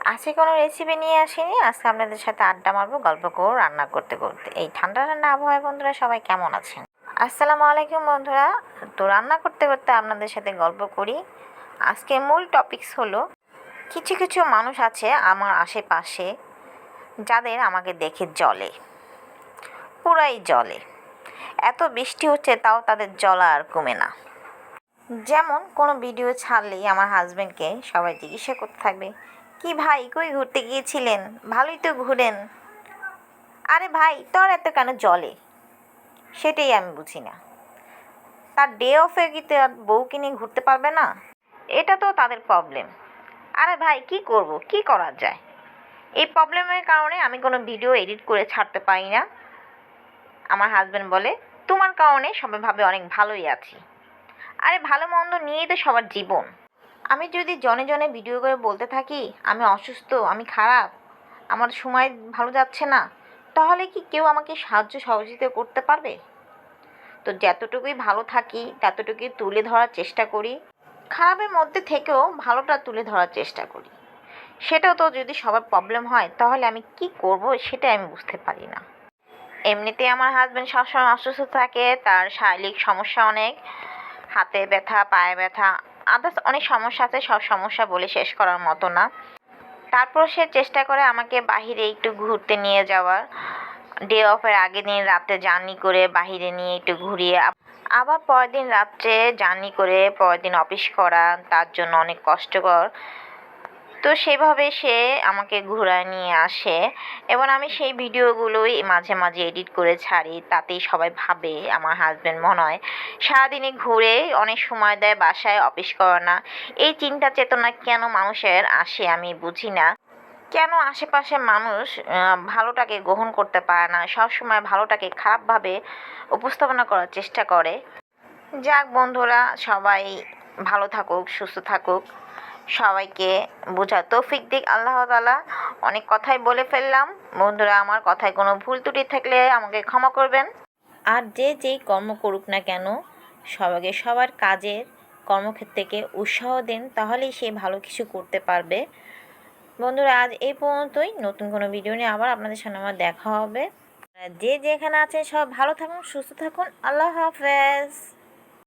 আজকে কোনো রেসিপি নিয়ে আসিনি। আজকে আপনাদের সাথে আড্ডা মারবো, গল্প করব, রান্না করতে করতে। এই ঠান্ডা ঠান্ডা আবহাওয়ায় বন্ধুরা সবাই কেমন আছেন? আসসালামু আলাইকুম বন্ধুরা। তো রান্না করতে করতে আপনাদের সাথে গল্প করি। আজকে মূল টপিকস হলো, কিছু কিছু মানুষ আছে আমার আশেপাশে, যাদের আমাকে দেখে জলে পুরাই জলে এত বৃষ্টি হচ্ছে, তাও তাদের জলা আর কমে না। যেমন কোনো ভিডিও ছাড়লেই আমার হাজব্যান্ডকে সবাই জিজ্ঞাসা করতে থাকবে কি ভাই, কই ঘুরতে গিয়েছিলেন? ভালোই তো ঘুরেন। আরে ভাই, তোর এত কেন জলে? সেটাই আমি বুঝি না। তার ডে অফে কি বউকে নিয়ে ঘুরতে পারবে না? এটা তো তাদের প্রবলেম আরে ভাই, কি করব? কি করা যায়? এই প্রবলেমের কারণে আমি কোনো ভিডিও এডিট করে ছাড়তে পারি না। আমার হাজব্যান্ড বলে, তোমার কারণে সবাই ভাবে অনেক ভালোই আছি। আরে ভালো মন্দ নিয়েই তো সবার জীবন। আমি যদি জনে জনে ভিডিও করে বলতে থাকি, আমি অসুস্থ, আমি খারাপ, আমার সময় ভালো যাচ্ছে না, তাহলে কি কেউ আমাকে সাহায্য সহযোগিতা করতে পারবে? তো যতটুকুই ভালো থাকি, ততটুকুই তুলে ধরার চেষ্টা করি। খারাপের মধ্যে থেকেও ভালোটা তুলে ধরার চেষ্টা করি। সেটাও তো যদি সবার প্রবলেম হয়, তাহলে আমি কি করব সেটা আমি বুঝতে পারি না। এমনিতে আমার হাজব্যান্ড সবসময় অসুস্থ থাকে, তার শারীরিক সমস্যা অনেক। হাতে ব্যথা, পায়ে ব্যথা আদার্স অনেক সমস্যা আছে, সব সমস্যা বলে শেষ করার মতো না। তারপর সে চেষ্টা করে আমাকে বাহিরে একটু ঘুরতে নিয়ে যাওয়ার। ডে অফের আগের দিন রাতে জার্নি করে বাহিরে নিয়ে একটু ঘুরিয়ে আবার পরের দিন রাত্রে জার্নি করে পরের দিন অফিস করা, তার জন্য অনেক কষ্টকর। তো সেভাবে সে আমাকে ঘোরায় নিয়ে আসে এবং আমি সেই ভিডিওগুলোই মাঝে মাঝে এডিট করে ছাড়ি, তাতেই সবাই ভাবে আমার হাজব্যান্ড মনে হয় সারাদিনে ঘুরে অনেক সময় দেয়, বাসায় অফিস করে না। এই চিন্তা চেতনা কেন মানুষের আসে আমি বুঝি না। কেন আশেপাশে মানুষ ভালোটাকে গ্রহণ করতে পারে না, সবসময় ভালোটাকে খারাপভাবে উপস্থাপনা করার চেষ্টা করে। যাক বন্ধুরা, সবাই ভালো থাকুক, সুস্থ থাকুক। সবাইকে বোঝার তৌফিক দিক, আল্লাহ তালা অনেক কথাই বলে ফেললাম। বন্ধুরা, আমার কথায় কোনো ভুল ত্রুটি থাকলে আমাকে ক্ষমা করবেন। আর যে যেই কর্ম করুক না কেন, সবাইকে সবার কাজের কর্মক্ষেত্রকে উৎসাহ দেন, তাহলেই সে ভালো কিছু করতে পারবে। বন্ধুরা, আজ এই পর্যন্তই। নতুন কোনো ভিডিও নিয়ে আবার আপনাদের সামনে আমার দেখা হবে। যে যেখানে আছেন, সব ভালো থাকুন, সুস্থ থাকুন। আল্লাহ হাফেজ।